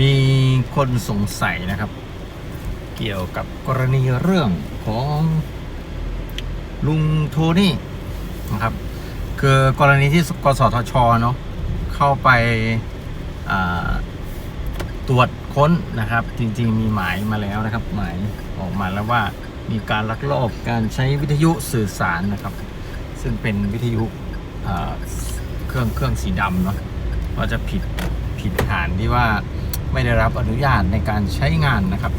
มีคนสงสัยนะครับ เกี่ยวกับกรณีเรื่องของลุงโทนี่นะครับ คือกรณีที่กสทชเนาะเข้าไปาตรวจค้นนะครับ จริงๆมีหมายมาแล้วนะครับ หมายออกมาแล้วว่ามีการลักลอบการใช้วิทยุสื่อสารนะครับ ซึ่งเป็นวิทยุเครื่องเครื่องสีดำเนาะก็จะผิดผิดฐานที่ว่า ไม่ได้รับอนุญาตในการใช้งานนะครับ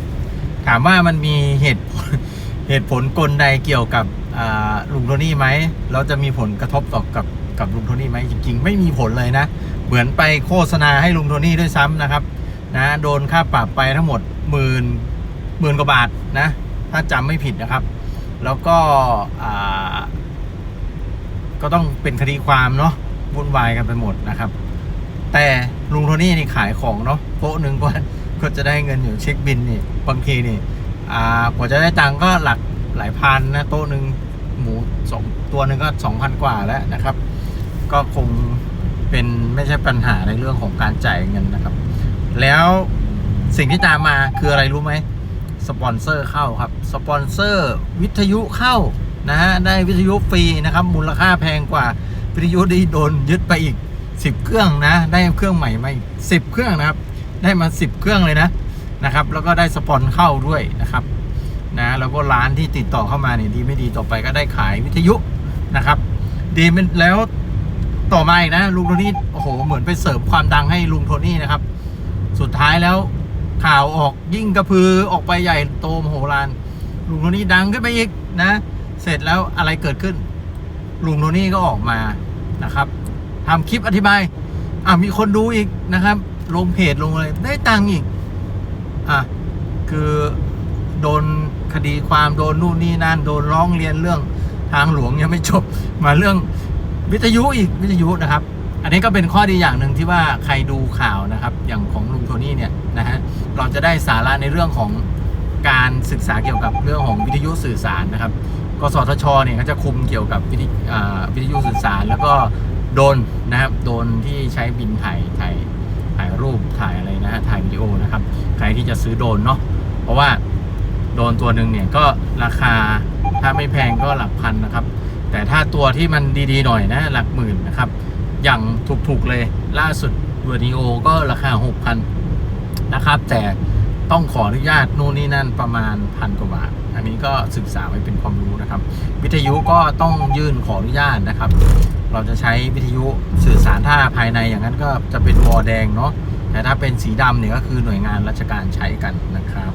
ถามว่ามันมีเหตุผลเหตุผลกลใดเกี่ยวกับลุงโทนี่ไหมแล้วจะมีผลกระทบต่อกับกับลุงโทนี่ไหมจริง ๆ ไม่มีผลเลยนะ เหมือนไปโฆษณาให้ลุงโทนี่ด้วยซ้ำนะครับนะโดนค่าปรับไปทั้งหมดหมื่นหมื่นกว่าบาทนะ ถ้าจำไม่ผิดนะครับ แล้วก็ก็ต้องเป็นคดีความเนาะวุ่นวายกันไปหมดนะครับ แต่ลุงโทนี่นี่ขายของเนาะโต๊ะหนึ่งก็ก็จะได้เงินอยู่เช็คบินนี่บางทีนี่อ่ากว่าจะได้ตังก็หลักหลายพันนะโต๊ะหนึ่งหมูสองตัวหนึ่งก็สองพันกว่าแล้วนะครับ ก็คงเป็นไม่ใช่ปัญหาในเรื่องของการจ่ายเงินนะครับ แล้วสิ่งที่ตามมาคืออะไรรู้ไหมสปอนเซอร์เข้าครับสปอนเซอร์วิทยุเข้านะฮะได้วิทยุฟรีนะครับ มูลค่าแพงกว่าวิทยุที่โดนยึดไปอีก 10เครื่องนะ ได้เครื่องใหม่มาอีก10เครื่องนะครับ ได้มา10เครื่องเลยนะนะครับ แล้วก็ได้สปอนเข้าด้วยนะครับนะแล้วก็ร้านที่ติดต่อเข้ามาเนี่ยดีไม่ดีต่อไปก็ได้ขายวิทยุนะครับ ดีเป็นแล้วต่อมาอีกนะลุงโทนี่โอ้โหเหมือนไปเสริมความดังให้ลุงโทนี่นะครับ สุดท้ายแล้วข่าวออกยิ่งกระพือออกไปใหญ่โตมโหฬารลุงโทนี่ดังขึ้นไปอีกนะ เสร็จแล้วอะไรเกิดขึ้น ลุงโทนี่ก็ออกมานะครับ ทำคลิปอธิบาย อะมีคนดูอีกนะครับ ลงเพจลงอะไรได้ตังค์อีก อะคือโดนคดีความโดนนู่นนี่นั่นโดนร้องเรียนเรื่องทางหลวงยังไม่จบมาเรื่องวิทยุอีกวิทยุนะครับ อันนี้ก็เป็นข้อดีอย่างหนึ่งที่ว่าใครดูข่าวนะครับ อย่างของลุงโทนี่เนี่ยนะฮะเราจะได้สาระในเรื่องของการศึกษาเกี่ยวกับเรื่องของวิทยุสื่อสารนะครับกสทชเนี่ยเขาจะคุมเกี่ยวกับวิทยุสื่อสาร แล้วก็ โดนนะครับโดนที่ใช้บินถ่ายถ่ายถ่ายรูปถ่ายอะไรนะถ่ายวิดีโอนะครับ ใครที่จะซื้อโดนเนาะเพราะว่าโดนตัวหนึ่งเนี่ยก็ราคาถ้าไม่แพงก็หลักพันนะครับ แต่ถ้าตัวที่มันดีๆหน่อยนะหลักหมื่นนะครับ อย่างถูกๆเลยล่าสุดวิดีโอก็ราคา 6,000 นะครับ แต่ ต้องขออนุญาตนู่นนี่นั่นประมาณพันกว่าบาท อันนี้ก็ศึกษาไว้เป็นความรู้นะครับ วิทยุก็ต้องยื่นขออนุญาตนะครับ เราจะใช้วิทยุสื่อสารถ้าภายในอย่างนั้นก็จะเป็นวอแดงเนาะแต่ถ้าเป็นสีดำเนี่ยก็คือหน่วยงานราชการใช้กันนะครับ